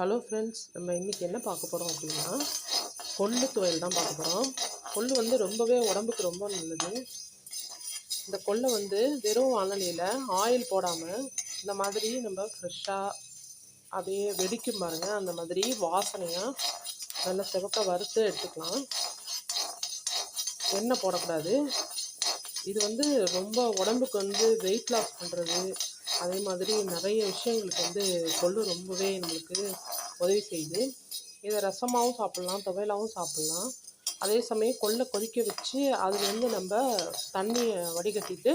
Hello friends நம்ம இன்றைக்கி என்ன பார்க்க போகிறோம் அப்படின்னா கொள்ளு துவையல் தான் பார்க்க போகிறோம் கொள்ளு வந்து ரொம்பவே உடம்புக்கு ரொம்ப நல்லது. இந்த கொள்ளை வந்து வெறும் வானலியில் ஆயில் போடாமல் இந்த மாதிரி நம்ம ஃப்ரெஷ்ஷாக அப்படியே வெடிக்கும் பாருங்கள் அந்த மாதிரி வாசனையாக நல்லா சிவக்க வறுத்து எடுத்துக்கலாம். எண்ணெய் போடக்கூடாது. இது வந்து ரொம்ப உடம்புக்கு வந்து வெயிட் லாஸ் பண்ணுறது அதே மாதிரி நிறைய விஷயங்களுக்கு வந்து கொள்ளு ரொம்பவே நம்மளுக்கு உதவி செய்யுது. இதை ரசமாகவும் சாப்பிட்லாம் துவையலாகவும் சாப்பிட்லாம். அதே சமயம் கொள்ளை கொதிக்க வச்சு அதுலேருந்து நம்ம தண்ணியை வடிகட்டிட்டு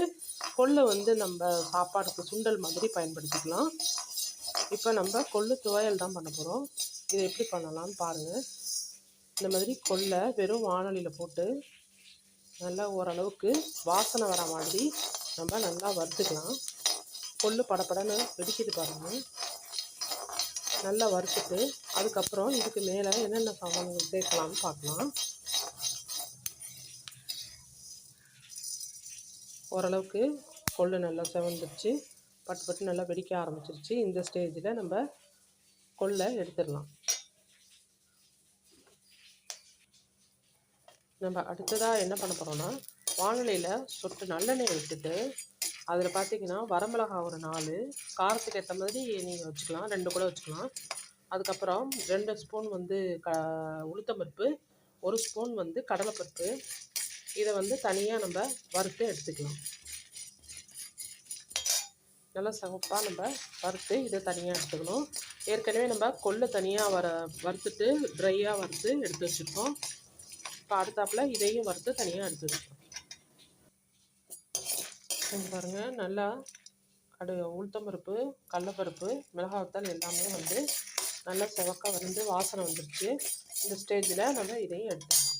கொள்ளை வந்து நம்ம சாப்பாடுக்கு சுண்டல் மாதிரி பயன்படுத்திக்கலாம். இப்போ நம்ம கொள்ளு துவையல் தான் பண்ண போகிறோம் இதை எப்படி பண்ணலாம்னு பாருங்கள் இந்த மாதிரி கொள்ளை வெறும் வானொலியில் போட்டு நல்லா ஓரளவுக்கு வாசனை வர மாதிரி நம்ம நல்லா வறுத்துக்கலாம். கொள்ளு படப்படன்னு வெடிக்குது பாருங்கள் நல்லா வறுத்துட்டு அதுக்கப்புறம் இதுக்கு மேலே என்னென்ன சாமான்கள் சேர்க்கலாம்னு பார்க்கலாம். ஓரளவுக்கு கொள்ளு நல்லா செவந்துருச்சு. பட்டு பட்டு நல்லா வெடிக்க ஆரம்பிச்சிருச்சு. இந்த ஸ்டேஜில் நம்ம கொள்ளை எடுத்துடலாம். நம்ம அடுத்ததாக என்ன பண்ண போகிறோம்னா வானிலையில் சொட்டு நல்லெண்ணெய் விட்டுட்டு அதில் பார்த்தீங்கன்னா வரமிளகா ஒரு நாலு காரத்துக்கு ஏற்ற மாதிரி நீங்கள் வச்சுக்கலாம் ரெண்டு கூட வச்சுக்கலாம். அதுக்கப்புறம் ரெண்டு ஸ்பூன் வந்து க உளுத்தம்பருப்பு ஒரு ஸ்பூன் வந்து கடலைப்பருப்பு. இதை வந்து தனியாக நம்ம வறுத்து எடுத்துக்கலாம். நல்லா சகப்பாக நம்ம வறுத்து இதை தனியாக எடுத்துக்கணும். ஏற்கனவே நம்ம கொள்ளை தனியாக வர வறுத்துட்டு ட்ரையாக வறுத்து எடுத்து வச்சுருக்கோம். இப்போ அடுத்தாப்பில் இதையும் வறுத்து தனியாக எடுத்து வச்சுக்கணும் பாருங்கள் நல்லா கடு உளுத்தம்பருப்பு கடலப்பருப்பு மிளகாய்த்தல் எல்லாமே வந்து நல்லா செவக்க வந்து வாசனை வந்துருச்சு. இந்த ஸ்டேஜில் நம்ம இதையும் எடுத்துக்கலாம்.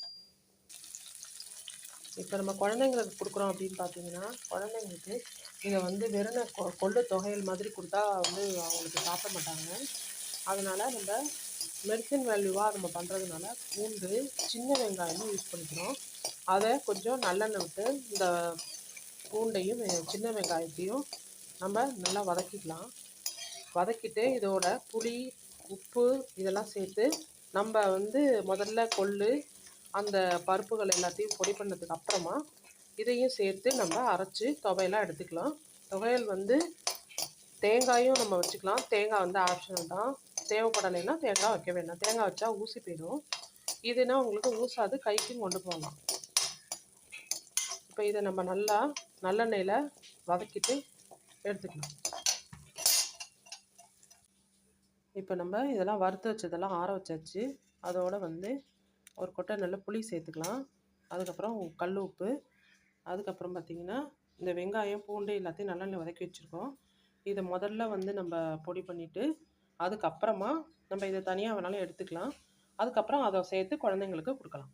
இப்போ நம்ம குழந்தைங்களுக்கு கொடுக்குறோம் அப்படின்னு பார்த்தீங்கன்னா குழந்தைங்களுக்கு இதை வந்து வெறும் கொ கொள்ளு தொகையல் மாதிரி கொடுத்தா வந்து அவங்களுக்கு சாப்பிட மாட்டாங்க. அதனால் நம்ம மெடிசன் வேல்யூவாக நம்ம பண்ணுறதுனால பூண்டு சின்ன வெங்காயமும் யூஸ் பண்ணிக்கிறோம். அதை கொஞ்சம் நல்லெண்ணெய் விட்டு இந்த பூண்டையும் சின்ன வெங்காயத்தையும் நம்ம நல்லா வதக்கிக்கலாம். வதக்கிட்டு இதோட புளி உப்பு இதெல்லாம் சேர்த்து நம்ம வந்து முதல்ல கொள்ளு அந்த பருப்புகள் எல்லாத்தையும் பொடி பண்ணதுக்கு அப்புறமா இதையும் சேர்த்து நம்ம அரைச்சி துவையெல்லாம் எடுத்துக்கலாம். துவையல் வந்து தேங்காயும் நம்ம வச்சுக்கலாம். தேங்காய் வந்து ஆப்ஷனல் தான். தேவைப்படலைன்னா தேங்காய் வைக்க வேண்டாம். தேங்காய் வச்சா ஊசி போயிடும். இதுனா உங்களுக்கு ஊசாது கைக்கும் கொண்டு போகலாம். இப்போ இதை நம்ம நல்லா நல்லெண்ணெயில் வதக்கிட்டு எடுத்துக்கலாம். இப்போ நம்ம இதெல்லாம் வறுத்து வச்சதெல்லாம் ஆற வச்சாச்சு. அதோடு வந்து ஒரு கொட்டை நல்ல புளி சேர்த்துக்கலாம். அதுக்கப்புறம் கல் உப்பு. அதுக்கப்புறம் பார்த்திங்கன்னா இந்த வெங்காயம் பூண்டு எல்லாத்தையும் நல்லெண்ணெய் வதக்கி வச்சுருக்கோம். இதை முதல்ல வந்து நம்ம பொடி பண்ணிவிட்டு அதுக்கப்புறமா நம்ம இதை தனியாக வேணாலும் எடுத்துக்கலாம். அதுக்கப்புறம் அதை சேர்த்து குழந்தைங்களுக்கு கொடுக்கலாம்.